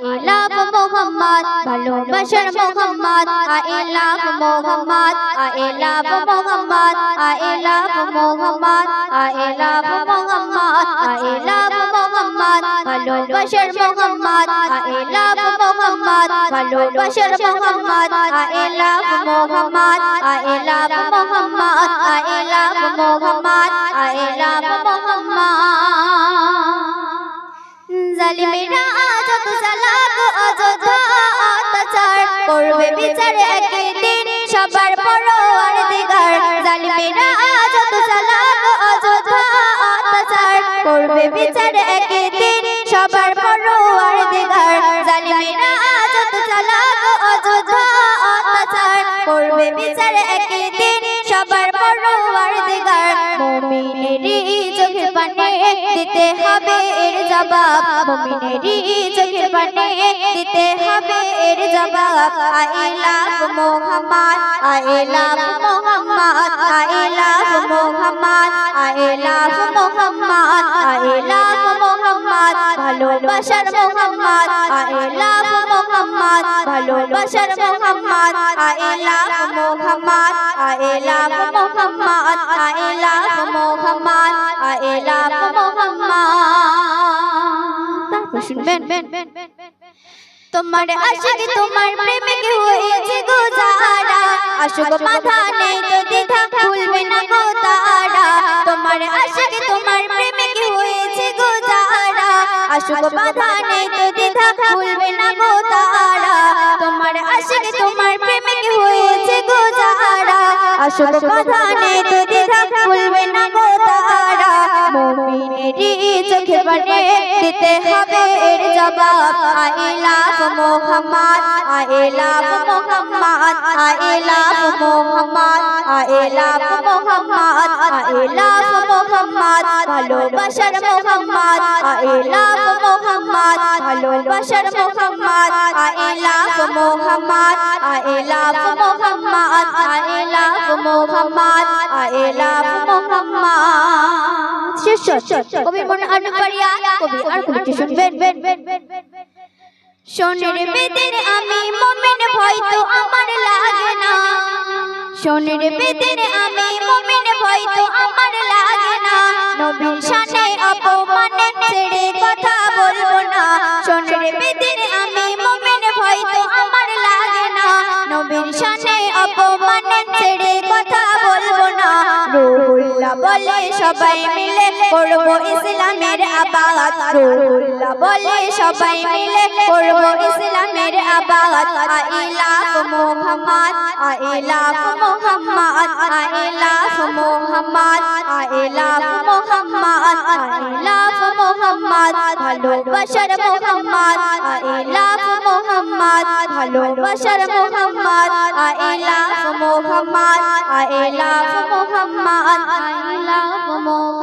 লাভ মোহাম্মদ ভালোবাসার Mohammad I love Mohammad I love Mohammad I love Mohammad I love Mohammad I love Mohammad ভালোবাসার Mohammad I love Mohammad ভালোবাসার Mohammad I love Mohammad I love Mohammad I love Mohammad I love Mohammad জালিমেরা করবে বিচার একদিন। সবার পরোয়ার দিগার জালিমেরা যত চালাক অযথা অত্যাচার। করবে বিচার একদিন। সবার পরোয়ার দিগার জালিমেরা যত চালাক অযথা অত্যাচার। করবে বিচার একদিন। সবার মুমিনেরই চোখের পানি দিতে হবে, এর জবাব মুমিনেরই চোখের পানি দিতে হবে, এর জবাব I love Mohammad I love Mohammad I Mohammad I Mohammad I Mohammad, ভালোবাসার মোহাম্মদ আই মোহাম্মদ, ভালোবাসার মোহাম্মদ আই শুনবেন তোমার আশিক তোমার প্রেমিক হয়েছে গো আশুক মাথা নেই তো দ্বিধা, ভুলবে না গো তারা। তোমার আশিক তোমার প্রেমিক হয়েছে গো যারা? আশুক মাথা নেই তো দ্বিধা, ভুলবে না গো তারা। তোমার আশিক তোমার প্রেমিক হয়েছে গো যারা? আশুক মাথা নেই তো দ্বিধা, ভুলবে না গো তারা। মুমিনেরই চোখে পানি দিতে হবে love Mohammad I love Mohammad I love Mohammad I Mohammad ভালোবাসার শেষ মনে কবি কবিটি শুনবেন? সোনের বেদের আমি মমিন, ভয় তো আমার লাগে না। সোনের বেদের আমি মমিন, ভয় তো আমার লাগে সবাই মিলে করব ইসলামের আবাদ। রুহুল্লাহ বলে সবাই মিলে করব ইসলামের আবাদ। আইলাফ মোহাম্মদ আইলাফ মোহাম্মদ আইলাফ মোহাম্মদ আইলাফ মোহাম্মদ আইলাফ মোহাম্মদ, ভালোবাসার মোহাম্মদ, আইলাফ মোহাম্মদ, ভালোবাসার মোহাম্মদ, আইলাফ মোহাম্মদ আইলাফ মোহাম্মদ love all.